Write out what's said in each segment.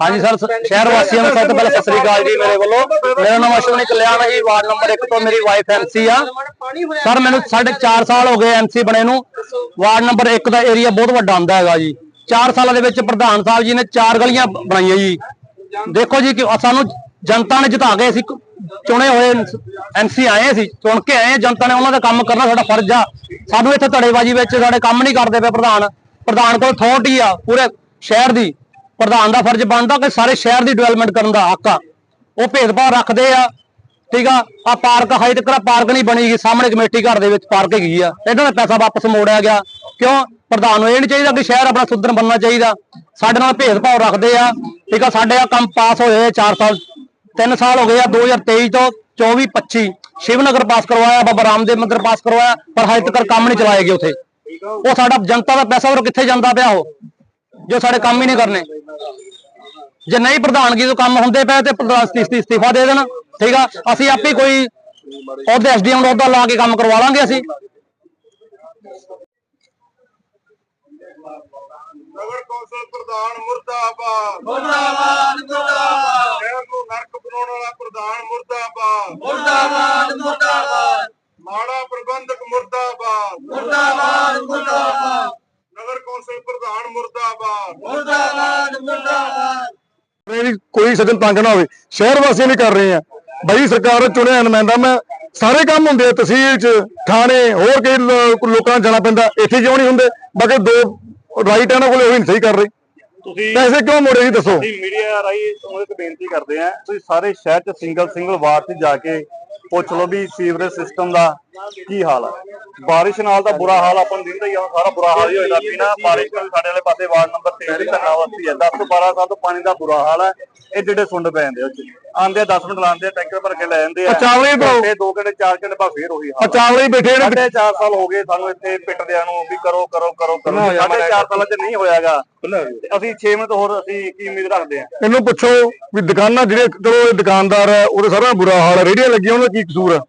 ਹਾਂਜੀ ਸਰ, ਸ਼ਹਿਰ ਵਾਸੀਆਂ ਨੂੰ ਸਭ ਤੋਂ ਪਹਿਲਾਂ ਸਤਿ ਸ੍ਰੀ ਅਕਾਲ ਜੀ ਮੇਰੇ ਵੱਲੋਂ। ਮੇਰਾ ਨਾਮ ਅਸ਼ਵਨੀ ਕਲਿਆਣ ਹੈ ਜੀ, ਵਾਰਡ ਨੰਬਰ 1 ਤੋਂ ਮੇਰੀ ਵਾਈਫ ਐਮਸੀ ਆ। ਸਰ, ਮੈਨੂੰ ਸਾਢੇ 4 ਸਾਲ ਹੋ ਗਏ ਐਮਸੀ ਬਣੇ ਨੂੰ। ਵਾਰਡ ਨੰਬਰ 1 ਦਾ ਏਰੀਆ ਬਹੁਤ ਵੱਡਾ ਹੁੰਦਾ ਹੈਗਾ ਜੀ। 4 ਸਾਲਾਂ ਦੇ ਵਿੱਚ ਪ੍ਰਧਾਨ ਸਾਹਿਬ ਜੀ ਨੇ ਚਾਰ ਗਲੀਆਂ ਬਣਾਈਆਂ ਜੀ। ਦੇਖੋ ਜੀ ਕਿ ਸਾਨੂੰ ਜਨਤਾ ਨੇ ਜਿਤਾ ਕੇ ਅਸੀਂ ਚੁਣੇ ਹੋਏ ਐਮਸੀ ਆਏ ਸੀ, ਚੁਣ ਕੇ ਆਏ ਜਨਤਾ ਨੇ ਉਹਨਾਂ ਦਾ ਕੰਮ ਕਰਨਾ ਸਾਡਾ ਫਰਜ਼ ਆ। ਸਾਨੂੰ ਇੱਥੇ ਧੜੇਬਾਜ਼ੀ ਵਿੱਚ ਸਾਡੇ ਕੰਮ ਨਹੀਂ ਕਰਦੇ ਪਏ ਪ੍ਰਧਾਨ। ਪ੍ਰਧਾਨ ਕੋਲ ਅਥਾਰਟੀ ਆ, ਪੂਰੇ ਸ਼ਹਿਰ ਦੀ। ਪ੍ਰਧਾਨ ਦਾ ਫਰਜ਼ ਬਣਦਾ ਕਿ ਸਾਰੇ ਸ਼ਹਿਰ ਦੀ ਡਿਵੈਲਪਮੈਂਟ ਕਰਨ ਦਾ ਹੱਕ ਆ। ਉਹ ਭੇਦਭਾਵ ਰੱਖਦੇ ਆ, ਠੀਕ ਆ? ਆ ਪਾਰਕ ਹਾਈ ਤੱਕ ਪਾਰਕ ਨਹੀਂ ਬਣੀ ਗਈ, ਸਾਹਮਣੇ ਕਮੇਟੀ ਘਰ ਦੇ ਵਿੱਚ ਪਾਰਕ ਹੈਗੀ ਆ। ਇਹਨਾਂ ਦਾ ਪੈਸਾ ਵਾਪਸ ਮੋੜਿਆ ਗਿਆ। ਕਿਉਂ? ਪ੍ਰਧਾਨ ਨੂੰ ਇਹ ਨਹੀਂ ਚਾਹੀਦਾ ਕਿ ਸ਼ਹਿਰ ਆਪਣਾ ਸੁਧਰ ਬਣਨਾ ਚਾਹੀਦਾ। ਸਾਡੇ ਨਾਲ ਭੇਦਭਾਵ ਰੱਖਦੇ ਆ, ਠੀਕ ਆ? ਸਾਡੇ ਆ ਕੰਮ ਪਾਸ ਹੋਏ 4 ਸਾਲ 3 ਸਾਲ ਹੋ ਗਏ ਆ 2023 ਤੋਂ 24 25 ਸ਼ਿਵਨਗਰ ਪਾਸ ਕਰਵਾਇਆ, ਬਾਬਾ ਰਾਮਦੇਵ ਮੰਦਿਰ ਪਾਸ ਕਰਵਾਇਆ, ਪਰ ਹਜੇ ਤੱਕ ਕੰਮ ਨਹੀਂ ਚਲਾਏ ਗਏ ਉਥੇ। ਉਹ ਸਾਡਾ ਜਨਤਾ ਦਾ ਪੈਸਾ ਉਹ ਕਿੱਥੇ ਜਾਂਦਾ ਪਿਆ ਉਹ, ਜੋ ਸਾਡੇ ਕੰਮ ਹੀ ਨਹੀਂ ਕਰਨੇ। ਜੇ ਨਹੀਂ ਪ੍ਰਧਾਨਗੀ ਤੋਂ ਕੰਮ ਹੁੰਦੇ ਪਏ ਤੇ ਪ੍ਰਧਾਨ ਇਸਤੀਫਾ ਦੇ ਦੇਣ, ਠੀਕ ਆ? ਅਸੀਂ ਆਪੇ ਕੋਈ ਉਹਦੇ ਐਸਡੀਐਮ ਨੂੰ ਉਹਦਾ ਲਾ ਕੇ ਕੰਮ ਕਰਵਾ ਲਾਂਗੇ ਅਸੀਂ। ਨਗਰ ਕੌਂਸਲ ਪ੍ਰਧਾਨ ਮੁਰਦਾਬਾਦ। ਮੁਰਦਾਬਾਦ ਮੁਰਦਾਬਾਦ। ਸ਼ਹਿਰ ਨੂੰ ਨਰਕ ਬਣਾਉਣ ਵਾਲਾ ਪ੍ਰਧਾਨ ਮੁਰਦਾਬਾਦ। ਮੁਰਦਾਬਾਦ ਮੁਰਦਾਬਾਦ। ਮਾੜਾ ਪ੍ਰਬੰਧਕ ਮੁਰਦਾਬਾਦ। ਮੁਰਦਾਬਾਦ ਮੁਰਦਾਬਾਦ। ਨਗਰ ਕੌਂਸਲ ਪ੍ਰਧਾਨ ਮੁਰਦਾਬਾਦ। ਮੇਰੀ ਕੋਈ ਸੱਜਣ ਤੰਗ ਨਾ ਹੋਵੇ। ਸ਼ਹਿਰ ਵਾਸੀਆਂ ਵੀ ਕਰ ਰਹੇ ਆ। ਬਈ ਸਰਕਾਰ ਚੁਣਿਆ ਨੁਮਾਇੰਦਾ ਮੈਂ ਸਾਰੇ ਕੰਮ ਹੁੰਦੇ ਆ ਤਹਿਸੀਲ ਚ ਥਾਣੇ ਹੋਰ ਕਈ ਲੋਕਾਂ ਨੂੰ ਜਾਣਾ ਪੈਂਦਾ। ਇੱਥੇ ਕਿਉਂ ਨਹੀਂ ਹੁੰਦੇ? ਬਾਕੀ ਦੋ ਰਾਈਟ ਇਹਨਾਂ ਕੋਲੇ ਉਹ ਨਹੀਂ ਸਹੀ ਕਰ ਰਹੇ। ਤੁਸੀਂ ਪੈਸੇ ਕਿਉਂ ਮੋੜੇ ਜੀ ਦੱਸੋ। ਅਸੀਂ ਮੀਡੀਆ ਰਾਹੀਂ ਤੁਹਾਨੂੰ ਇੱਕ ਬੇਨਤੀ ਕਰਦੇ ਆ ਤੁਸੀਂ ਸਾਰੇ ਸ਼ਹਿਰ 'ਚ ਸਿੰਗਲ ਸਿੰਗਲ ਵਾਰਡ 'ਚ ਜਾ ਕੇ ਪੁੱਛ ਲਓ ਵੀ ਸੀਵਰੇਜ ਸਿਸਟਮ ਦਾ ਕੀ ਹਾਲ ਹੈ ਬਾਰਿਸ਼ ਨਾਲ ਤਾਂ ਬੁਰਾ ਹਾਲ ਆਪਾਂ ਨੂੰ ਦਿਖਦਾ ਹੀ ਆ ਸਾਰਾ ਬੁਰਾ ਹਾਲ ਹੀ ਹੋਇਆ। ਪੀਣਾ ਬਾਰਿਸ਼ ਨਾਲ ਸਾਡੇ ਵਾਲੇ ਪਾਸੇ ਵਾਰਡ ਨੰਬਰ 3 ਦੀ ਧੰਨਾ ਵਸਤੀ ਹੈ 10 ਤੋਂ 12 ਸਾਲ ਤੋਂ ਪਾਣੀ ਦਾ ਬੁਰਾ ਹਾਲ ਹੈ ਇਹ ਜਿਹੜੇ ਸੁੰਡ ਪੈ ਜਾਂਦੇ ਉਹ 'ਚ ਆਂਦੇ 10 ਮਿੰਟ ਲਾਉਂਦੇ ਆ ਟੈਂਕਰ ਭਰ ਕੇ ਲੈ ਜਾਂਦੇ ਆ। ਚਾਵਲੇ ਤੋਂ- ਤੇ 2 ਘੰਟੇ 4 ਘੰਟੇ ਬਾਅਦ ਫੇਰ ਉਹੀ ਆ ਹਾਲ। ਚਾਵਲੇ ਹੀ ਬੈਠੇ ਨੇ ਸਾਢੇ 4 ਸਾਲ ਹੋ ਗਏ ਸਾਨੂੰ ਇੱਥੇ ਪਿੱਟਦਿਆਂ ਨੂੰ ਵੀ ਕਰੋ ਕਰੋ ਕਰੋ ਕਰੋ। ਸਾਢੇ 4 ਸਾਲਾਂ 'ਚ ਨਹੀਂ ਹੋਇਆਗਾ। ਅਸੀਂ 6 ਮਿੰਟ ਹੋਰ ਅਸੀਂ ਕੀ ਉਮੀਦ ਰੱਖਦੇ ਆ। ਇਹਨੂੰ ਪੁੱਛੋ ਵੀ ਦੁਕਾਨਾਂ ਜਿਹੜੇ ਚਲੋ ਇਹ ਦੁਕਾਨਦਾਰ ਹੈ ਉਹਦੇ ਸਾਰਾ ਬੁਰਾ ਹਾਲ ਹੈ ਰੇੜੀਆਂ ਲੱਗੀਆਂ ਉਹਨਾਂ ਦਾ ਕੀ ਕਸੂਰ ਹੈ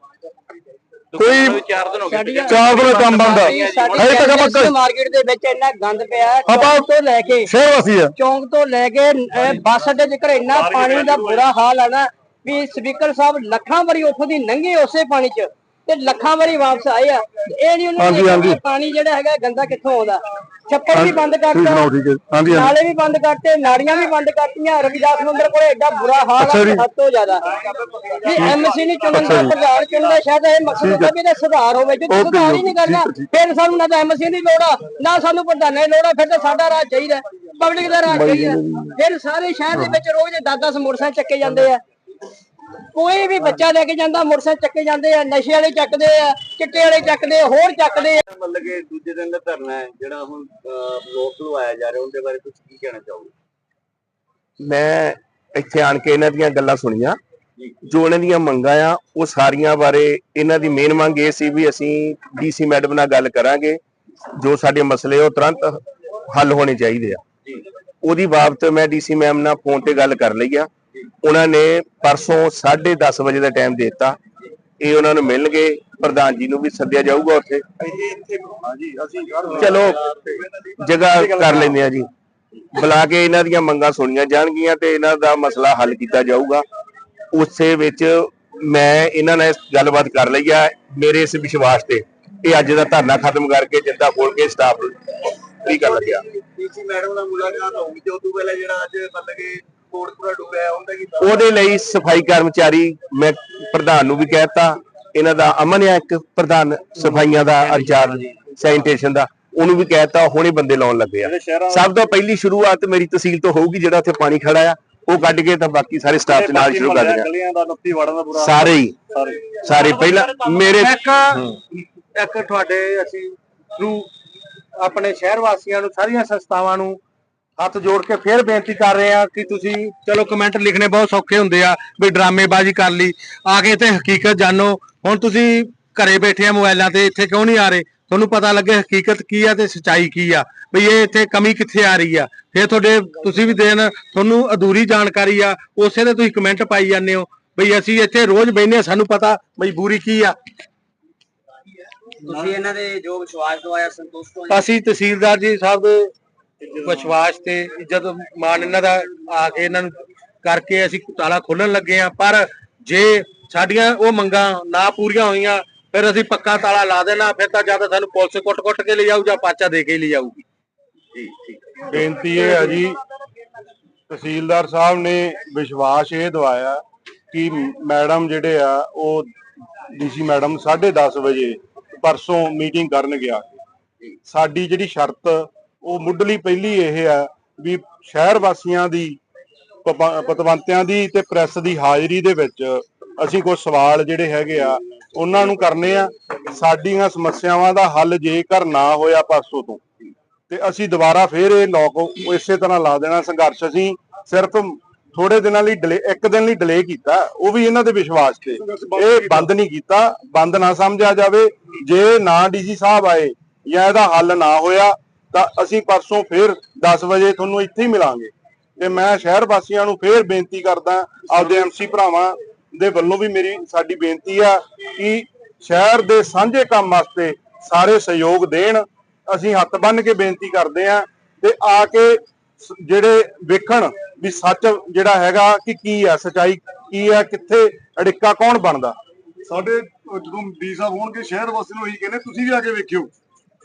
ਕੋਈ 4 ਦਿਨ ਹੋ ਗਏ 4 ਦਿਨ ਕੰਮ ਬੰਦ ਹੈ ਹਜੇ ਤੱਕ ਆਪਾਂ ਮਾਰਕੀਟ ਦੇ ਵਿੱਚ ਇੰਨਾ ਗੰਦ ਪਿਆ ਹੈ, ਆਪਾਂ- ਚੌਂਕ ਤੋਂ ਲੈ ਕੇ ਸ਼ਹਿਰ ਵਾਸੀ ਹੈ ਚੌਂਕ ਤੋਂ ਲੈ ਕੇ ਅਹ, ਬੱਸ ਅੱਡੇ ਤੱਕ ਇੰਨਾ ਪਾਣੀ ਦਾ ਬੁਰਾ ਹਾਲ ਹੈ ਨਾ ਵੀ ਸਪੀਕਰ ਸਾਹਿਬ ਲੱਖਾਂ ਵਾਰੀ ਉੱਥੋਂ ਦੀ ਲੰਘੇ ਉਸੇ ਪਾਣੀ 'ਚ ਤੇ ਲੱਖਾਂ ਵਾਰੀ ਵਾਪਸ ਆਏ ਆ। ਇਹ ਨਹੀਂ ਉਹਨਾਂ ਨੇ ਹਾਂਜੀ। ਦੇਖਿਆ ਪਾਣੀ ਜਿਹੜਾ ਹੈਗਾ ਗੰਦਾ ਕਿੱਥੋਂ ਆਉਂਦਾ। ਛੱਪੜ ਵੀ ਬੰਦ ਤੁਸੀਂ ਸੁਣਾਓ ਕਰਤਾ। ਠੀਕ ਹੈ ਹਾਂਜੀ ਹਾਂਜੀ। ਨਾਲੇ ਵੀ ਬੰਦ ਕਰਤੇ ਨਾਲੀਆਂ ਵੀ ਬੰਦ ਕਰਤੀਆਂ। ਰਵਿਦਾਸ ਮੰਦਰ ਕੋਲੇ ਐਡਾ ਬੁਰਾ ਹਾਲ ਅੱਛਾ ਜੀ। ਆ ਹੱਦ ਤੋਂ ਜ਼ਿਆਦਾ। ਵੀ ਐਮਸੀ ਨਹੀਂ ਚੁਣਨ ਦਾ ਪ੍ਰਧਾਨ ਚੁਣਦਾ ਸ਼ਾਇਦ ਇਹ ਮਕਸਦ ਹੁੰਦਾ ਵੀ ਇਹਦਾ ਸੁਧਾਰ ਹੋਵੇ। ਜੇ ਓਕੇ, ਸੁਧਾਰ ਹੀ ਨਹੀਂ ਕਰਨਾ ਠੀਕ ਹੈ, ਫਿਰ ਸਾਨੂੰ ਨਾ ਤਾਂ ਐਮਸੀ ਦੀ ਲੋੜ ਆ ਨਾ ਸਾਨੂੰ ਪ੍ਰਧਾਨਾਂ ਦੀ ਲੋੜ ਆ ਫਿਰ ਤਾਂ ਸਾਡਾ ਰਾਜ ਚਾਹੀਦਾ। ਪਬਲਿਕ ਦਾ ਰਾਜ ਚਾਹੀਦਾ। ਫਿਰ ਸਾਰੇ ਸ਼ਹਿਰ ਦੇ ਵਿੱਚ ਰੋਜ਼ 10-10 ਮੋਟਰਸਾਈਕਲ ਚੱਕੇ ਜਾਂਦੇ ਆ। ਕੋਈ ਵੀ ਬੱਚਾ ਲੈ ਕੇ ਜਾਂਦਾ ਮੋਟਰਸਾਈਕਲ ਚੱਕੇ ਜਾਂਦੇ ਆ ਨਸ਼ੇ ਵਾਲੇ ਚੱਕਦੇ ਆ ਚਿੱਟੇ ਵਾਲੇ ਚੱਕਦੇ ਆ ਹੋਰ ਚੱਕਦੇ ਆ। ਮਤਲਬ ਕਿ ਦੂਜੇ ਦਿਨ ਦਾ ਧਰਨਾ ਹੈ ਜਿਹੜਾ ਹੁਣ ਲੋਕ ਲਵਾਇਆ ਜਾ ਰਿਹਾ ਉਹਦੇ ਬਾਰੇ ਤੁਸੀਂ ਕੀ ਕਹਿਣਾ ਚਾਹੋਗੇ? ਮੈਂ ਇੱਥੇ ਆਣ ਕੇ ਇਹਨਾਂ ਦੀਆਂ ਗੱਲਾਂ ਸੁਣੀਆਂ। ਜੋ। ਇਹਨਾਂ ਦੀਆਂ ਮੰਗਾਂ ਆ ਉਹ ਸਾਰੀਆਂ ਬਾਰੇ ਇਹਨਾਂ ਦੀ ਮੇਨ ਮੰਗ ਇਹ ਸੀ ਵੀ ਅਸੀਂ ਡੀਸੀ ਮੈਡਮ ਨਾਲ ਗੱਲ ਕਰਾਂਗੇ। ਜੋ ਸਾਡੇ ਮਸਲੇ ਉਹ ਤੁਰੰਤ ਹੱਲ ਹੋਣੇ ਚਾਹੀਦੇ ਆ। ਉਹਦੀ ਬਾਬਤ ਮੈਂ ਡੀਸੀ ਮੈਮ ਨਾਲ ਫੋਨ ਤੇ ਗੱਲ ਕਰ ਲਈ ਆ। ਉਹਨਾਂ ਨੇ ਪਰਸੋਂ 10:30 ਵਜੇ ਦਾ ਟਾਈਮ ਦਿੱਤਾ। ਇਹ ਉਹਨਾਂ ਨੂੰ ਮਿਲਣਗੇ। ਪ੍ਰਧਾਨ ਜੀ ਨੂੰ ਵੀ ਸੱਦਿਆ ਜਾਊਗਾ ਉੱਥੇ। ਚਲੋ, ਜਗ੍ਹਾ ਕਰ ਲੈਂਦੇ ਆ ਜੀ। ਬੁਲਾ ਕੇ ਇਹਨਾਂ ਦੀਆਂ ਮੰਗਾਂ ਸੁਣੀਆਂ ਜਾਣਗੀਆਂ ਤੇ ਇਹਨਾਂ ਦਾ ਮਸਲਾ ਹੱਲ ਕੀਤਾ ਜਾਊਗਾ। ਉਸੇ ਵਿੱਚ ਮੈਂ ਇਹਨਾਂ ਨਾਲ ਗੱਲਬਾਤ ਕਰ ਲਈ ਆ, ਮੇਰੇ ਇਸ ਵਿਸ਼ਵਾਸ ਤੇ। ਇਹ ਅੱਜ ਦਾ ਧਰਨਾ ਖਤਮ ਕਰਕੇ ਜਿੱਦਾਂ ਖੋਲ ਕੇ ਸਟਾਫ ਫ੍ਰੀ ਕਰ ਲੱਗਿਆ ਡੀਸੀ ਮੈਡਮ ਨਾਲ ਮੁਲਾਕਾਤ ਹੋਊਗੀ ਤੇ ਉਦੋਂ ਪਹਿਲਾਂ ਜਿਹੜਾ ਅੱਜ ਮਤਲਬ ਕਿ ਕੋਟਪੁਰਾ ਡੁੱਬਿਆ ਹੈ, ਉਹਦਾ ਕੀ ਉਹਦੇ ਲਈ ਸਫ਼ਾਈ ਕਰਮਚਾਰੀ ਮੈਂ ਪ੍ਰਧਾਨ ਨੂੰ ਵੀ ਕਹਿਤਾ ਇਹਨਾਂ ਦਾ ਅਮਨ ਹੈ ਇੱਕ ਪ੍ਰਧਾਨ ਸਫਾਈਆਂ ਦਾ ਇੰਚਾਰਜ ਸੈਨੀਟੇਸ਼ਨ ਦਾ। ਉਹਨੂੰ ਵੀ ਕਹਿਤਾ ਹੁਣੇ ਬੰਦੇ ਲਾਉਣ ਲੱਗੇ ਆ। ਸਭ ਤੋਂ ਪਹਿਲੀ ਸ਼ੁਰੂਆਤ ਮੇਰੀ ਤਹਿਸੀਲ ਤੋਂ ਹੋਊਗੀ ਜਿਹੜਾ ਉੱਥੇ ਪਾਣੀ ਖੜਾ ਆ। ਉਹ ਕੱਢ ਕੇ ਤਾਂ ਬਾਕੀ ਸਾਰੇ ਸਟਾਫ ਦੇ ਨਾਲ ਸ਼ੁਰੂ ਕਰ ਦੇਣਾ ਗਲੀਆਂ ਦਾ 29 ਵਾਰਡਾਂ ਦਾ ਬੁਰਾ ਸਾਰੇ ਹੀ। ਸਾਰੇ। ਸਾਰੇ ਪਹਿਲਾਂ ਮੇਰੇ ਇੱਕ ਇੱਕ ਤੁਹਾਡੇ ਅਸੀਂ ਥਰੂ ਆਪਣੇ ਸ਼ਹਿਰ ਵਾਸੀਆਂ ਨੂੰ ਸਾਰੀਆਂ ਸੰਸਥਾਵਾਂ ਨੂੰ ਹੱਥ ਜੋੜ ਕੇ ਫੇਰ ਬੇਨਤੀ ਕਰ ਰਹੇ ਆ ਕਿ ਤੁਸੀਂ ਚਲੋ ਕਮੈਂਟ ਲਿਖਣੇ ਬਹੁਤ ਸੌਖੇ ਹੁੰਦੇ ਆ ਵੀ ਡਰਾਮੇਬਾਜ਼ੀ ਕਰ ਲਈ। ਆ ਕੇ ਤੇ ਹਕੀਕਤ ਜਾਣੋ। ਹੁਣ ਤੁਸੀਂ ਘਰੇ ਬੈਠੇ ਆ ਮੋਬਾਈਲਾਂ ਤੇ ਇੱਥੇ ਕਿਉਂ ਨਹੀਂ ਆ ਰਹੇ? ਤੁਹਾਨੂੰ ਪਤਾ ਲੱਗੇ ਹਕੀਕਤ ਕੀ ਆ ਤੇ ਸਚਾਈ ਕੀ ਆ? ਵੀ ਇਹ ਇੱਥੇ ਕਮੀ ਕਿੱਥੇ ਆ ਰਹੀ ਆ? ਫਿਰ ਤੁਹਾਡੇ ਤੁਸੀਂ ਵੀ ਦੇਣ ਤੁਹਾਨੂੰ ਅਧੂਰੀ ਜਾਣਕਾਰੀ ਆ। ਉਸੇ ਤੇ ਤੁਸੀਂ ਕਮੈਂਟ ਪਾਈ ਜਾਂਦੇ ਹੋ ਬਈ ਅਸੀਂ ਇੱਥੇ ਰੋਜ਼ ਹਾਂ ਸਾਨੂੰ ਪਤਾ ਮਜਬੂਰੀ ਕੀ ਆ। ਤੁਸੀਂ ਇਹਨਾਂ ਦੇ ਜੋ ਵਿਸ਼ਵਾਸ ਦਵਾਇਆ ਸੰਤੁਸ਼ਟ ਹੋ ਅਸੀਂ ਤਹਿਸੀਲਦਾਰ ਜੀ ਸਾਹਿਬ ਦੇ ਵਿਸ਼ਵਾਸ ਤੇ ਇੱਜ਼ਤ ਮਾਨ ਇਹਨਾਂ ਦਾ ਆ ਕੇ ਇਹਨਾਂ ਨੂੰ ਕਰਕੇ ਅਸੀਂ ਤਾਲਾ ਖੋਲਣ ਲੱਗੇ ਆ ਪਰ ਜੇ ਸਾਡੀਆਂ ਉਹ ਮੰਗਾਂ ਨਾ ਪੂਰੀਆਂ ਹੋਈਆਂ, ਫਿਰ ਅਸੀਂ ਪੱਕਾ ਤਾਲਾ ਲਾ ਦੇਣਾ, ਫਿਰ ਤਾਂ ਜਾਂ ਸਾਨੂੰ ਪੁਲਿਸ ਕੁੱਟ-ਕੁੱਟ ਕੇ ਲੈ ਜਾਊ ਜਾਂ ਪਾਚਾ ਦੇ ਕੇ ਲੈ ਜਾਊਗੀ ਬੇਨਤੀ ਇਹ ਹੈ ਜੀ, ਤਹਿਸੀਲਦਾਰ ਸਾਹਿਬ ਨੇ ਵਿਸ਼ਵਾਸ ਇਹ ਦਵਾਇਆ ਕਿ ਮੈਡਮ ਜਿਹੜੇ ਆ, ਉਹ ਡੀਸੀ ਮੈਡਮ 10:30 ਵਜੇ ਪਰਸੋਂ ਮੀਟਿੰਗ ਕਰਨ ਗਿਆ। ਸਾਡੀ ਜਿਹੜੀ ਸ਼ਰਤ ਉਹ ਮੁੱਢਲੀ ਪਹਿਲੀ ਇਹ ਆ ਵੀ ਸ਼ਹਿਰ ਵਾਸੀਆਂ ਦੀ ਪਤਵੰਤਿਆਂ ਦੀ ਤੇ ਪ੍ਰੈਸ ਦੀ ਹਾਜ਼ਰੀ ਦੇ ਵਿੱਚ ਅਸੀਂ ਕੁਝ ਸਵਾਲ ਜਿਹੜੇ ਹੈਗੇ ਆ, ਉਹਨਾਂ ਨੂੰ ਕਰਨੇ ਆ। ਸਾਡੀਆਂ ਸਮੱਸਿਆਵਾਂ ਦਾ ਹੱਲ ਜੇਕਰ ਨਾ ਹੋਇਆ ਪਰਸੋਂ ਤੋਂ, ਤੇ ਅਸੀਂ ਦੁਬਾਰਾ ਫੇਰ ਇਹ ਲੋਕ ਇਸੇ ਤਰ੍ਹਾਂ ਲਾ ਦੇਣਾ ਸੰਘਰਸ਼। ਅਸੀਂ ਸਿਰਫ ਥੋੜੇ ਦਿਨਾਂ ਲਈ ਡਿਲੇ, ਇੱਕ ਦਿਨ ਲਈ ਡਿਲੇ ਕੀਤਾ, ਉਹ ਵੀ ਇਹਨਾਂ ਦੇ ਵਿਸ਼ਵਾਸ ਤੇ। ਇਹ ਬੰਦ ਨਹੀਂ ਕੀਤਾ, ਬੰਦ ਨਾ ਸਮਝਿਆ ਜਾਵੇ। ਜੇ ਨਾ ਡੀਜੀ ਸਾਹਿਬ ਆਏ ਜਾਂ ਇਹਦਾ ਹੱਲ ਨਾ ਹੋਇਆ ਤਾਂ ਅਸੀਂ ਪਰਸੋਂ ਫਿਰ 10 ਵਜੇ ਤੁਹਾਨੂੰ ਇੱਥੇ ਹੀ ਮਿਲਾਂਗੇ। ਤੇ ਮੈਂ ਸ਼ਹਿਰ ਵਾਸੀਆਂ ਨੂੰ ਫੇਰ ਬੇਨਤੀ ਕਰਦਾ, ਆਪਦੇ ਐਮਸੀ ਭਰਾਵਾਂ ਦੇ ਵੱਲੋਂ ਵੀ ਮੇਰੀ, ਸਾਡੀ ਬੇਨਤੀ ਆ ਕਿ ਸ਼ਹਿਰ ਦੇ ਸਾਂਝੇ ਕੰਮ ਵਾਸਤੇ ਸਾਰੇ ਸਹਿਯੋਗ ਦੇਣ। ਅਸੀਂ ਹੱਥ ਬੰਨ੍ਹ ਕੇ ਬੇਨਤੀ ਕਰਦੇ ਆ ਤੇ ਆ ਕੇ ਜਿਹੜੇ ਵੇਖਣ ਵੀ ਸੱਚ ਜਿਹੜਾ ਹੈਗਾ ਕਿ ਕੀ ਆ, ਸਚਾਈ ਕੀ ਆ, ਕਿੱਥੇ ਅੜਿੱਕਾ ਕੌਣ ਬਣਦਾ। ਸਾਡੇ ਜਦੋਂ ਡੀ ਸਾਹਿਬ ਹੋਣਗੇ, ਸ਼ਹਿਰ ਵਾਸੀ ਨੂੰ ਇਹੀ ਕਹਿੰਦੇ, ਤੁਸੀਂ ਵੀ ਆ ਕੇ ਵੇਖਿਓ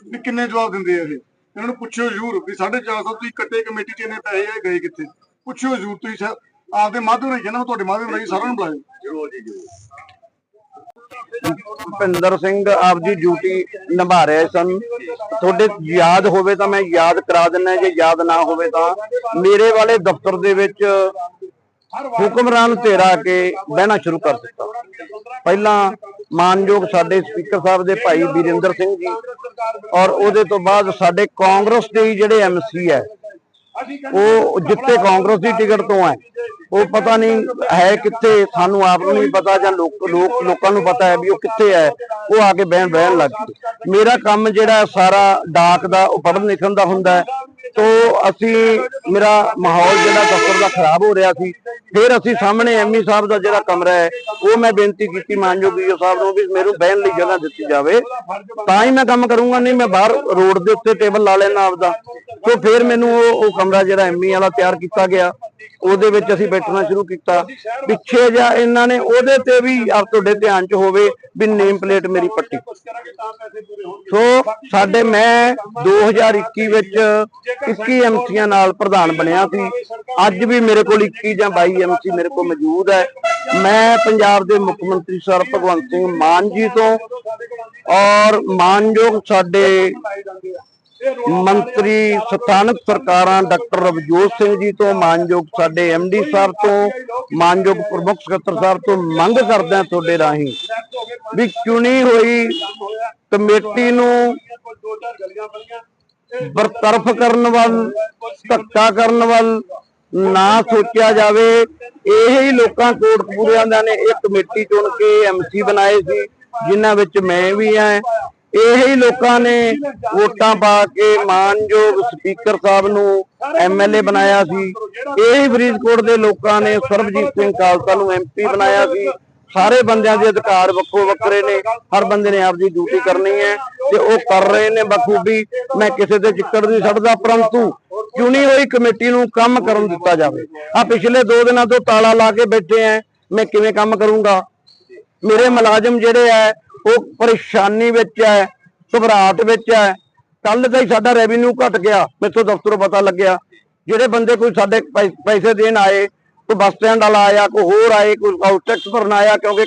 ਵੀ ਕਿੰਨੇ ਜਵਾਬ ਦਿੰਦੇ ਆ ਇਹ। ਇਹਨਾਂ ਨੂੰ ਪੁੱਛਿਓ ਜ਼ਰੂਰ ਵੀ 450 ਤੁਸੀਂ ਕੱਟੇ ਕਮੇਟੀ ਚ ਇੰਨੇ ਪੈਸੇ ਆ ਗਏ ਕਿੱਥੇ? ਪੁੱਛਿਓ ਜ਼ਰੂਰ ਤੁਸੀਂ ਆਪਦੇ ਮਾਧਿਅਮ ਨਾਲ ਕਹਿੰਦਾ ਤੁਹਾਡੇ ਮਾਧਿਅਮ ਰਾਹੀਂ ਸਾਰਿਆਂ ਨੂੰ ਬੁਲਾਇਓ ਭੁਪਿੰਦਰ ਸਿੰਘ ਆਪ ਦੀ ਡਿਊਟੀ ਨਿਭਾ ਰਹੇ ਸਨ। ਤੁਹਾਡੇ ਯਾਦ ਹੋਵੇ ਤਾਂ ਮੈਂ ਯਾਦ ਕਰਾ ਦਿੰਨਾ ਜੇ ਯਾਦ ਨਾ ਹੋਵੇ ਤਾਂ। ਮੇਰੇ ਵਾਲੇ ਦਫ਼ਤਰ ਦੇ ਵਿੱਚ ਹੁਕਮਰਾਨ ਤੇਰਾ ਕੇ ਬਹਿਣਾ ਸ਼ੁਰੂ ਕਰ ਦਿੱਤਾ। ਪਹਿਲਾਂ ਮਾਨਯੋਗ ਸਾਡੇ ਸਪੀਕਰ ਸਾਹਿਬ ਦੇ ਭਾਈ ਵੀਰਿੰਦਰ ਸਿੰਘ ਜੀ ਔਰ ਉਹਦੇ ਤੋਂ ਬਾਅਦ ਸਾਡੇ ਕਾਂਗਰਸ ਦੇ ਜਿਹੜੇ ਐਮਸੀ ਹੈ, ਉਹ ਜਿੱਤੇ ਕਾਂਗਰਸ ਦੀ ਟਿਕਟ ਤੋਂ ਹੈ, ਉਹ ਪਤਾ ਨਹੀਂ ਹੈ ਕਿੱਥੇ, ਸਾਨੂੰ ਆਪ ਨੂੰ ਨਹੀਂ ਪਤਾ ਜਾਂ ਲੋਕ ਲੋਕ, ਲੋਕਾਂ ਨੂੰ ਪਤਾ ਹੈ ਵੀ ਉਹ ਕਿੱਥੇ ਹੈ, ਉਹ ਆ ਕੇ ਬਹਿਣ ਬਹਿਣ ਲੱਗ ਗਏ ਮੇਰਾ ਕੰਮ ਜਿਹੜਾ ਸਾਰਾ ਡਾਕ ਦਾ, ਉਹ ਪੜ੍ਹਨ ਲਿਖਣ ਦਾ ਹੁੰਦਾ ਹੈ ਤੋ ਅਸੀਂ ਮੇਰਾ ਮਾਹੌਲ ਜਿਹੜਾ ਦਫ਼ਤਰ ਦਾ ਖਰਾਬ ਹੋ ਰਿਹਾ ਸੀ, ਫਿਰ ਅਸੀਂ ਸਾਹਮਣੇ ਐਮਈ ਸਾਹਿਬ ਦਾ ਜਿਹੜਾ ਕਮਰਾ ਹੈ, ਉਹ ਮੈਂ ਬੇਨਤੀ ਕੀਤੀ ਮਾਨਯੋਗ ਈਓ ਸਾਹਿਬ ਨੂੰ ਵੀ ਮੈਨੂੰ ਬਹਿਣ ਲਈ ਜਗ੍ਹਾ ਦਿੱਤੀ ਜਾਵੇ। ਤਾਂ ਹੀ ਮੈਂ ਕੰਮ ਕਰੂੰਗਾ, ਨਹੀਂ ਮੈਂ ਬਾਹਰ ਰੋਡ ਦੇ ਉੱਤੇ ਟੇਬਲ ਲਾ ਲੈਣਾ ਆਪਦਾ। ਸੋ ਫਿਰ ਮੈਨੂੰ ਉਹ ਉਹ ਕਮਰਾ ਜਿਹੜਾ ਐਮਈ ਵਾਲਾ ਤਿਆਰ ਕੀਤਾ ਗਿਆ। ਉਹਦੇ ਵਿੱਚ ਅਸੀਂ ਬੈਠਣਾ ਸ਼ੁਰੂ ਕੀਤਾ। ਪਿੱਛੇ ਜਾਂ ਇਹਨਾਂ ਨੇ ਉਹਦੇ ਤੇ ਵੀ ਆਪ ਤੁਹਾਡੇ ਧਿਆਨ 'ਚ ਹੋਵੇ ਵੀ ਨੇਮ ਪਲੇਟ ਮੇਰੀ ਪੱਟੀ। ਸੋ ਸਾਡੇ ਮੈਂ 2021 ਵਿੱਚ 21 ਐਮਸੀਆਂ ਨਾਲ ਪ੍ਰਧਾਨ ਬਣਿਆ ਸੀ। ਅੱਜ ਵੀ ਮੇਰੇ ਕੋਲ 21 ਜਾਂ 22 ਐਮਸੀ ਮੇਰੇ ਕੋਲ ਮੌਜੂਦ ਹੈ। ਮੈਂ ਪੰਜਾਬ ਦੇ ਮੁੱਖ ਮੰਤਰੀ ਸਰ ਭਗਵੰਤ ਸਿੰਘ ਮਾਨ ਜੀ ਤੋਂ ਔਰ ਮਾਨਯੋਗ ਸਾਡੇ ਮੰਤਰੀ ਸਥਾਨਕ ਸਰਕਾਰਾਂ ਡਾਕਟਰ ਰਵਜੋਤ ਸਿੰਘ ਜੀ ਤੋਂ ਮਾਨਯੋਗ ਸਾਡੇ ਐਮਡੀ ਸਾਹਿਬ ਤੋਂ ਮਾਨਯੋਗ ਪ੍ਰਮੁੱਖ ਸਕੱਤਰ ਸਾਹਿਬ ਤੋਂ ਮੰਗ ਕਰਦੇ ਹਾਂ ਤੁਹਾਡੇ ਰਾਹੀਂ ਵੀ ਚੁਣੀ ਹੋਈ ਕਮੇਟੀ ਨੂੰ ਬਰਤਰਫ ਕਰਨ ਵੱਲ, ਧੱਕਾ ਕਰਨ ਵੱਲ ਨਾ ਸੋਚਿਆ ਜਾਵੇ। ਇਹ ਹੀ ਲੋਕਾਂ ਕੋਟਪੂਰਿਆਂ ਦਾ ਨੇ, ਇਹ ਕਮੇਟੀ ਚੁਣ ਕੇ ਐਮਸੀ ਬਣਾਏ ਸੀ, ਜਿਨ੍ਹਾਂ ਵਿੱਚ ਮੈਂ ਵੀ ਆ ਇਹੀ ਲੋਕਾਂ ਨੇ ਵੋਟਾਂ ਪਾ ਕੇ ਮਾਨਯੋਗ ਸਪੀਕਰ ਸਾਹਿਬ ਨੂੰ ਐਮਐਲਏ ਬਣਾਇਆ ਸੀ। ਇਹੀ ਫਰੀਦਕੋਟ ਦੇ ਲੋਕਾਂ ਨੇ ਸਰਬਜੀਤ ਸਿੰਘ ਖਾਲਸਾ ਨੂੰ ਐਮਪੀ ਬਣਾਇਆ ਸੀ। ਸਾਰੇ ਬੰਦਿਆਂ ਦੇ ਅਧਿਕਾਰ ਵੱਖੋ ਵੱਖਰੇ ਨੇ। ਹਰ ਬੰਦੇ ਨੇ ਆਪਦੀ ਡਿਊਟੀ ਕਰਨੀ ਹੈ ਤੇ ਉਹ ਕਰ ਰਹੇ ਨੇ। ਬਖੂਬੀ ਮੈਂ ਕਿਸੇ ਤੇ ਚਿੱਕੜ ਨਹੀਂ ਛੱਡਦਾ, ਪਰੰਤੂ ਚੁਣੀ ਹੋਈ ਕਮੇਟੀ ਨੂੰ ਕੰਮ ਕਰਨ ਦਿੱਤਾ ਜਾਵੇ। ਆ ਪਿਛਲੇ 2 ਦਿਨਾਂ ਤੋਂ ਤਾਲਾ ਲਾ ਕੇ ਬੈਠੇ ਐ। ਮੈਂ ਕਿਵੇਂ ਕੰਮ ਕਰੂੰਗਾ? ਮੇਰੇ ਮੁਲਾਜ਼ਮ ਜਿਹੜੇ ਐ ਉਹ ਪਰੇਸ਼ਾਨੀ ਵਿੱਚ ਐ ਘਬਰਾਹਟ ਵਿੱਚ ਐ ਕੱਲ ਦਾ ਹੀ ਸਾਡਾ ਰੈਵਨਿਊ ਘਟ ਗਿਆ, ਮੈਥੋਂ ਦਫ਼ਤਰੋਂ ਪਤਾ ਲੱਗਿਆ। ਜਿਹੜੇ ਬੰਦੇ ਕੋਈ ਸਾਡੇ ਪੈਸੇ ਦੇਣ ਆਏ, ਕੋਈ ਬੱਸ ਸਟੈਂਡ ਵਾਲਾ ਆਇਆ, ਕੋਈ ਹੋਰ ਆਏ, ਕੋਈ ਆਊਟ ਟੈਕਸ ਭਰਨ ਆਇਆ, ਕਿਉਂਕਿ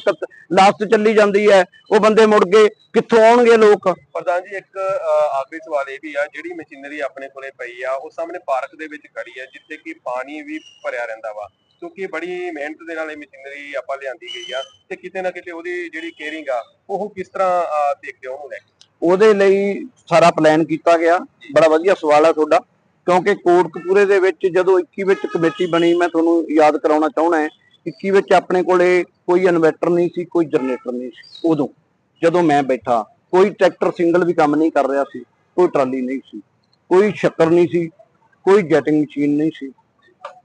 ਲਾਸਟ ਚੱਲੀ ਜਾਂਦੀ ਹੈ, ਉਹ ਬੰਦੇ ਮੁੜ ਗਏ, ਕਿੱਥੋਂ ਆਉਣਗੇ ਲੋਕ? ਪ੍ਰਧਾਨ ਜੀ, ਇੱਕ ਆਖਰੀ ਸਵਾਲ ਇਹ ਵੀ ਆ, ਜਿਹੜੀ ਮਸ਼ੀਨਰੀ ਆਪਣੇ ਕੋਲੇ ਪਈ ਆ, ਉਹ ਸਾਹਮਣੇ ਪਾਰਕ ਦੇ ਵਿੱਚ ਖੜੀ ਆ, ਜਿੱਥੇ ਕਿ ਪਾਣੀ ਵੀ ਭਰਿਆ ਰਹਿੰਦਾ ਵਾ। ਕਿਉਂਕਿ ਬੜੀ ਮਿਹਨਤ ਦੇ ਨਾਲ ਇਹ ਮਸ਼ੀਨਰੀ ਆਪਾਂ ਲਿਆਂਦੀ ਗਈ ਆ ਤੇ ਕਿਤੇ ਨਾ ਕਿਤੇ ਉਹਦੀ ਜਿਹੜੀ ਕੇਅਰਿੰਗ ਆ ਉਹ ਕਿਸ ਤਰ੍ਹਾਂ ਅਹ, ਦੇਖਦੇ ਹੋ ਉਹਨੂੰ ਲੈ ਕੇ। ਉਹਦੇ ਲਈ ਸਾਰਾ ਪਲਾਨ ਕੀਤਾ ਗਿਆ। ਬੜਾ ਵਧੀਆ ਸਵਾਲ ਹੈ ਤੁਹਾਡਾ। ਕਿਉਂਕਿ ਕੋਟਕਪੂਰੇ ਦੇ ਵਿੱਚ ਜਦੋਂ 21 ਵਿੱਚ ਕਮੇਟੀ ਬਣੀ ਮੈਂ ਤੁਹਾਨੂੰ ਯਾਦ ਕਰਾਉਣਾ ਚਾਹੁੰਦਾ ਹਾਂ 21 ਵਿੱਚ ਆਪਣੇ ਕੋਲੇ ਕੋਈ ਇਨਵਰਟਰ ਨਹੀਂ ਸੀ ਕੋਈ ਜਨਰੇਟਰ ਨਹੀਂ ਸੀ। ਉਦੋਂ ਜਦੋਂ ਮੈਂ ਬੈਠਾ ਕੋਈ ਟਰੈਕਟਰ ਸਿੰਗਲ ਵੀ ਕੰਮ ਨਹੀਂ ਕਰ ਰਿਹਾ ਸੀ ਕੋਈ ਟਰਾਲੀ ਨਹੀਂ ਸੀ ਕੋਈ ਸ਼ੱਕਰ ਨਹੀਂ ਸੀ ਕੋਈ ਜੈਟਿੰਗ ਮਸ਼ੀਨ ਨਹੀਂ ਸੀ।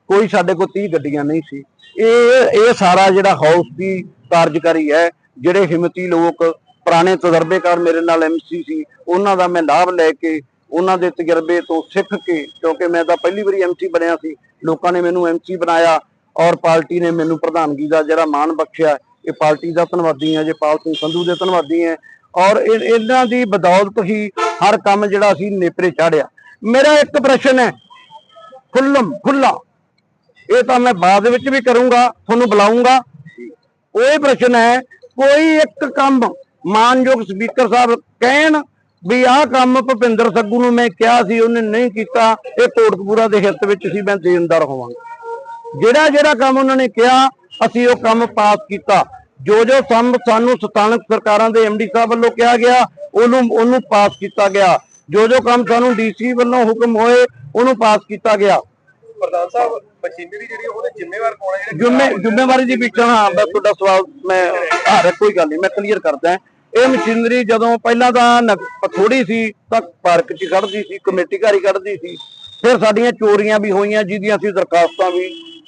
ਕੋਈ ਸਾਡੇ ਕੋਲ 30 ਗੱਡੀਆਂ ਨਹੀਂ ਸੀ। ਇਹ ਇਹ ਸਾਰਾ ਜਿਹੜਾ ਹਾਊਸ ਦੀ ਕਾਰਜਕਾਰੀ ਹੈ, ਜਿਹੜੇ ਹਿੰਮਤੀ ਲੋਕ ਪੁਰਾਣੇ ਤਜਰਬੇਕਾਰ ਮੇਰੇ ਨਾਲ ਐਮਸੀ ਸੀ, ਉਹਨਾਂ ਦਾ ਮੈਂ ਲਾਭ ਲੈ ਕੇ, ਉਹਨਾਂ ਦੇ ਤਜਰਬੇ ਤੋਂ ਸਿੱਖ ਕੇ, ਕਿਉਂਕਿ ਮੈਂ ਤਾਂ ਪਹਿਲੀ ਵਾਰੀ ਐਮਸੀ ਬਣਿਆ ਸੀ, ਲੋਕਾਂ ਨੇ ਮੈਨੂੰ ਐਮਸੀ ਬਣਾਇਆ ਔਰ ਪਾਰਟੀ ਨੇ ਮੈਨੂੰ ਪ੍ਰਧਾਨਗੀ ਦਾ ਜਿਹੜਾ ਮਾਣ ਬਖਸ਼ਿਆ, ਇਹ ਪਾਰਟੀ ਦਾ ਧੰਨਵਾਦੀ ਹਾਂ, ਜੇ ਪਾਲ ਸਿੰਘ ਸੰਧੂ ਦੇ ਧੰਨਵਾਦੀ ਹਾਂ। ਔਰ ਇਹ- ਇਹਨਾਂ ਦੀ ਬਦੌਲਤ ਹੀ ਹਰ ਕੰਮ ਜਿਹੜਾ ਅਸੀਂ ਨੇਪਰੇ ਚਾੜਿਆ। ਮੇਰਾ ਇੱਕ ਪ੍ਰਸ਼ਨ ਹੈ, ਖੁੱਲਮ ਖੁੱਲਾ। ਇਹ ਤਾਂ ਮੈਂ ਬਾਅਦ ਵਿੱਚ ਵੀ ਕਰੂੰਗਾ, ਤੁਹਾਨੂੰ ਬੁਲਾਉਂਗਾ ਉਹ ਪ੍ਰਸ਼ਨ ਹੈ, ਕੋਈ ਇੱਕ ਕੰਮ ਮਾਨਯੋਗ ਸਪੀਕਰ ਸਾਹਿਬ ਕਹਿਣ ਵੀ ਆਹ ਕੰਮ ਭੁਪਿੰਦਰ ਸੱਗੂ ਨੂੰ ਮੈਂ ਕਿਹਾ ਸੀ, ਉਹਨੇ ਨਹੀਂ ਕੀਤਾ, ਇਹ ਕੋਟਕਪੂਰਾ ਦੇ ਹਿੱਤ ਵਿੱਚ ਸੀ, ਮੈਂ ਦੇਣਦਾਰ ਹੋਵਾਂਗਾ। ਜਿਹੜਾ ਜਿਹੜਾ ਕੰਮ ਉਹਨਾਂ ਨੇ ਕਿਹਾ, ਅਸੀਂ ਉਹ ਕੰਮ ਪਾਸ ਕੀਤਾ। ਜੋ ਜੋ ਸਮ ਸਾਨੂੰ ਸਥਾਨਕ ਸਰਕਾਰਾਂ ਦੇ ਐਮਡੀ ਸਾਹਿਬ ਵੱਲੋਂ ਕਿਹਾ ਗਿਆ, ਉਹਨੂੰ ਉਹਨੂੰ ਪਾਸ ਕੀਤਾ ਗਿਆ। ਜੋ ਜੋ ਕੰਮ ਸਾਨੂੰ ਡੀਸੀ ਵੱਲੋਂ ਹੁਕਮ ਹੋਏ, ਉਹਨੂੰ ਪਾਸ ਕੀਤਾ ਗਿਆ। ਪ੍ਰਧਾਨ ਸਾਹਿਬ ਮਸ਼ੀਨਰੀ ਜਿਹੜੀ ਉਹਦੇ ਜ਼ਿੰਮੇਵਾਰ ਕੌਣ ਹੈ ਜਿਹੜੇ ਜੁਮੇ ਜ਼ਿੰਮੇਵਾਰੀ ਦੀ ਪਿੱਛੇ ਹਾਂ ਮੈਂ ਤੁਹਾਡਾ ਸਵਾਲ ਮੈਂ ਰਿਹਾ ਕੋਈ ਗੱਲ ਨਹੀਂ ਮੈਂ ਕਲੀਅਰ ਕਰਦਾ। ਇਹ ਮਸ਼ੀਨਰੀ ਜਦੋਂ ਪਹਿਲਾਂ ਤਾਂ ਥੋੜੀ ਸੀ ਤਾਂ ਪਾਰਕ 'ਚ ਖੜਦੀ ਸੀ ਕਮੇਟੀ ਘਰ ਖੜਦੀ ਸੀ। ਫਿਰ ਸਾਡੀਆਂ ਚੋਰੀਆਂ ਵੀ ਹੋਈਆਂ ਜਿਹਦੀਆਂ ਅਸੀਂ ਦਰਖਾਸਤਾਂ ਵੀ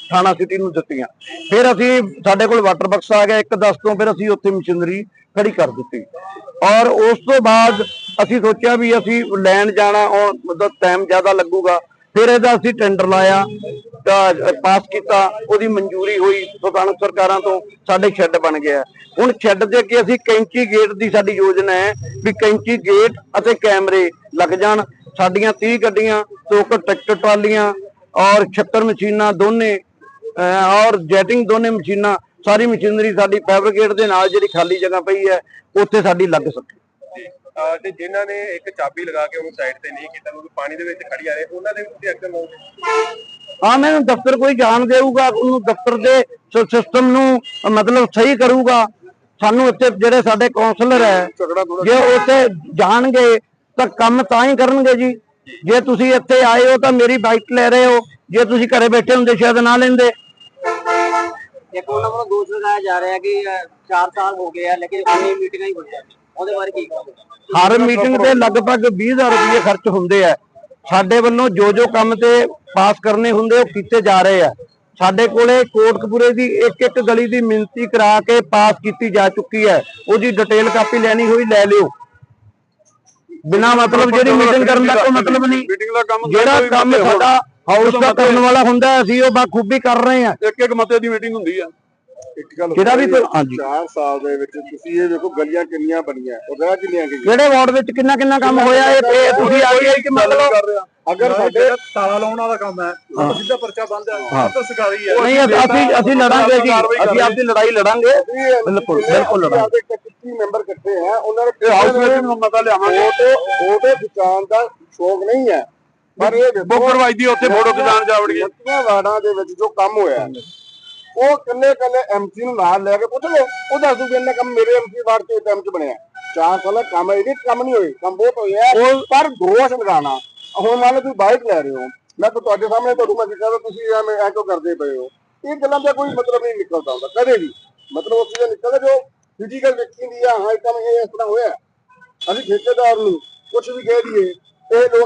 ਥਾਣਾ ਸਿਟੀ ਨੂੰ ਦਿੱਤੀਆਂ। ਫਿਰ ਅਸੀਂ ਸਾਡੇ ਕੋਲ ਵਾਟਰ ਬਕਸ ਆ ਗਿਆ ਇੱਕ 10 ਤੋਂ ਫਿਰ ਅਸੀਂ ਉੱਥੇ ਮਸ਼ੀਨਰੀ ਖੜੀ ਕਰ ਦਿੱਤੀ। ਔਰ ਉਸ ਤੋਂ ਬਾਅਦ ਅਸੀਂ ਸੋਚਿਆ ਵੀ ਅਸੀਂ ਲੈਣ ਜਾਣਾ ਉਹ ਮਤਲਬ ਟਾਈਮ ਜ਼ਿਆਦਾ ਲੱਗੂਗਾ। ਫਿਰ ਇਹਦਾ ਅਸੀਂ ਟੈਂਡਰ ਲਾਇਆ ਪਾਸ ਕੀਤਾ, ਉਹਦੀ ਮਨਜ਼ੂਰੀ ਹੋਈ ਸਥਾਨਕ ਸਰਕਾਰਾਂ ਤੋਂ ਸਾਡੇ ਸ਼ੈੱਡ ਬਣ ਗਿਆ। ਹੁਣ ਸ਼ੈੱਡ ਦੇ ਅੱਗੇ ਅਸੀਂ ਕੈਂਚੀ ਗੇਟ ਦੀ ਸਾਡੀ ਯੋਜਨਾ ਹੈ ਵੀ ਕੈਂਚੀ ਗੇਟ ਅਤੇ ਕੈਮਰੇ ਲੱਗ ਜਾਣ। ਸਾਡੀਆਂ 30 ਗੱਡੀਆਂ, ਦੋ ਟਰੈਕਟਰ ਟਰਾਲੀਆਂ ਔਰ 76 ਮਸ਼ੀਨਾਂ ਦੋਨੇ ਔਰ ਜੈਟਿੰਗ ਦੋਨੇ ਮਸ਼ੀਨਾਂ, ਸਾਰੀ ਮਸ਼ੀਨਰੀ ਸਾਡੀ ਫੈਬਰਿਕੇਟ ਦੇ ਨਾਲ ਜਿਹੜੀ ਖਾਲੀ ਜਗ੍ਹਾ ਪਈ ਹੈ, ਉੱਥੇ ਸਾਡੀ ਲੱਗ ਸਕੇ। ਤੇ ਜਿਨ੍ਹਾਂ ਨੇ ਇੱਕ ਚਾਬੀ ਲਗਾ ਕੇ ਉਹਨੂੰ ਸਾਈਡ ਤੇ ਨਹੀਂ ਕੀਤਾ ਕਿਉਂਕਿ ਪਾਣੀ ਦੇ ਵਿੱਚ ਖੜੀ ਆ ਰਹੇ ਉਹਨਾਂ ਦੇ ਵੀ ਤੁਸੀਂ ਐਕਸ਼ਨ ਲਓਗੇ? ਹਾਂ ਮੈਨੂੰ ਦਫ਼ਤਰ ਕੋਈ ਜਾਣ ਦੇਊਗਾ ਉਹਨੂੰ ਦਫ਼ਤਰ ਦੇ ਸਿਸਟਮ ਨੂੰ ਮਤਲਬ ਸਹੀ ਕਰੂਗਾ। ਸਾਨੂੰ ਇੱਥੇ ਜਿਹੜੇ ਸਾਡੇ ਕਾਉਂਸਲਰ ਹੈ ਜੇ ਉੱਥੇ ਜਾਣਗੇ ਤਾਂ ਕੰਮ ਤਾਂ ਹੀ ਕਰਨਗੇ ਜੀ। ਜੇ ਤੁਸੀਂ ਇੱਥੇ ਆਏ ਹੋ ਤਾਂ ਮੇਰੀ ਬਾਈਕ ਲੈ ਰਹੇ ਹੋ। ਜੇ ਤੁਸੀਂ ਘਰੇ ਬੈਠੇ ਹੁੰਦੇ ਸ਼ਾਇਦ ਨਾ ਲੈਂਦੇ। ਇੱਕ ਉਹਨਾਂ ਵੱਲੋਂ ਦੋਸ਼ ਲਗਾਇਆ ਜਾ ਰਿਹਾ ਕਿ 4 ਸਾਲ ਹੋ ਗਏ ਆ ਲੇਕਿਨ ਕੋਈ ਮੀਟਿੰਗਾਂ ਹੀ ਹੋਈਆਂ। ਉਹਦੇ ਬਾਰੇ ਕੀ ਕਹੋਗੇ? ਹਰ ਮੀਟਿੰਗ ਤੇ ਲਗਭਗ 20000 ਰੁਪਏ ਖਰਚ ਹੁੰਦੇ ਆ। ਸਾਡੇ ਵੱਲੋਂ ਜੋ ਜੋ ਕੰਮ ਤੇ ਪਾਸ ਕਰਨੇ ਹੁੰਦੇ ਉਹ ਕੀਤੇ ਜਾ ਰਹੇ ਆ। ਸਾਡੇ ਕੋਲੇ ਕੋਟਕਪੂਰੇ ਦੀ ਇੱਕ ਇੱਕ ਗਲੀ ਦੀ ਮਿੰਤੀ ਕਰਾ ਕੇ ਪਾਸ ਕੀਤੀ ਜਾ ਚੁੱਕੀ ਹੈ। ਉਹਦੀ ਡਿਟੇਲ ਕਾਪੀ ਲੈਣੀ ਹੋਈ ਲੈ ਲਿਓ। ਬਿਨਾ ਮਤਲਬ ਜਿਹੜੀ ਮੀਟਿੰਗ ਕਰਨ ਦਾ ਕੋਈ ਮਤਲਬ ਨਹੀਂ। ਮੀਟਿੰਗ ਦਾ ਕੰਮ ਜਿਹੜਾ ਕੰਮ ਸਾਡਾ ਹਾਊਸ ਦਾ ਕਰਨ ਵਾਲਾ ਹੁੰਦਾ ਅਸੀਂ ਉਹ ਬਾਖੂਬੀ ਕਰ ਰਹੇ ਹਾਂ। ਇੱਕ ਇੱਕ ਮਤੇ ਦੀ ਮੀਟਿੰਗ ਹੁੰਦੀ ਆ। ਇੱਕ ਗੱਲ ਜਿਹੜਾ ਵੀ ਕੋਈ- ਹਾਂਜੀ 4 ਸਾਲ ਦੇ ਵਿੱਚ ਤੁਸੀਂ ਇਹ ਵੇਖੋ ਗਲੀਆਂ ਕਿੰਨੀਆਂ ਬਣੀਆਂ ਉਹ ਰਹਿ ਕਿੰਨੀਆਂ ਗਈਆਂ ਕਿਹੜੇ ਵਾਰਡ ਵਿੱਚ ਕਿੰਨਾ ਕਿੰਨਾ ਕੰਮ ਹੋਇਆ ਇਹ ਇਹ ਤੁਸੀਂ ਆ ਗਏ ਕਿ ਮਤਲਬ ਅਗਰ ਸਾਡੇ ਤਾਲਾ ਲਾਉਣ ਵਾਲਾ ਕੰਮ ਹੈ ਉਹ ਸਿੱਧਾ ਪਰਚਾ ਬੰਦ ਹੈ ਉਹ ਤਾਂ ਸਰਕਾਰੀ ਹੈ ਨਹੀਂ ਅਸੀਂ ਅਸੀਂ ਲੜਾਂਗੇ ਜੀ ਅਸੀਂ ਆਪਦੀ ਲੜਾਈ ਲੜਾਂਗੇ ਬਿਲਕੁਲ ਬਿਲਕੁਲ ਲੜਾਂਗੇ ਕਿੰਨੇ ਮੈਂਬਰ ਇਕੱਠੇ ਹੈ ਉਹਨਾਂ ਦੇ ਹਾਊਸ ਵਿੱਚ ਮਤਾ ਲਿਆਵਾਂਗੇ ਫੋਟੋ ਖਿਚਾਉਣ ਦਾ ਸ਼ੌਕ ਨਹੀਂ ਹੈ ਪਰ ਇਹ ਬੋਕਰਵਾਈ ਦੀ ਉੱਥੇ ਫੋਟੋ ਖਿਚਾਉਣ ਜਾਵੜੀਏ ਵਾਰਡਾਂ ਦੇ ਵਿੱਚ ਜੋ ਕੰਮ ਹੋਇਆ ਉਹ ਕੱਲੇ ਕੱਲੇ ਐਮਸੀ ਨੂੰ ਨਾਲ ਲੈ ਕੇ ਪੁੱਛ ਲਓ ਉਹ ਦੱਸ ਦੂ ਕਿ ਇਹਨਾਂ ਕੰਮ ਮੇਰੇ ਐਮਸੀ ਵਾਰਡ ਚ ਟਾਈਮ ਚ ਬਣਿਆ। ਚਾਰ ਸਾਲ ਕੰਮ ਇਹਦੇ ਕੰਮ ਨਹੀਂ ਹੋਏ ਕੰਮ ਬਹੁਤ ਹੋਇਆ ਪਰ ਦੋਸ਼ ਲਗਾਉਣਾ ਹੁਣ ਮੰਨ ਲਓ ਤੁਸੀਂ ਬਾਈਕ ਲੈ ਰਹੇ ਹੋ ਮੈਂ ਤਾਂ ਤੁਹਾਡੇ ਸਾਹਮਣੇ ਤੁਹਾਨੂੰ ਮੈਂ ਕਹਿੰਦਾ ਤੁਸੀਂ ਐਵੇਂ ਐ ਕਿਉਂ ਕਰਦੇ ਪਏ ਹੋ? ਇਹ ਗੱਲਾਂ ਦਾ ਕੋਈ ਮਤਲਬ ਨਹੀਂ ਨਿਕਲਦਾ ਹੁੰਦਾ ਕਦੇ ਵੀ। ਮਤਲਬ ਉਹ ਚੀਜ਼ਾਂ ਨਿਕਲਦਾ ਜੋ ਫਿਜ਼ੀਕਲ ਵਿਅਕਤੀ ਦੀ ਆ ਹਾਂ ਕੰਮ ਇਹ ਇਸ ਤਰ੍ਹਾਂ ਹੋਇਆ। ਅਸੀਂ ਠੇਕੇਦਾਰ ਨੂੰ ਕੁਝ ਵੀ ਕਹਿ ਦਈਏ ਇਹ ਲੋਕ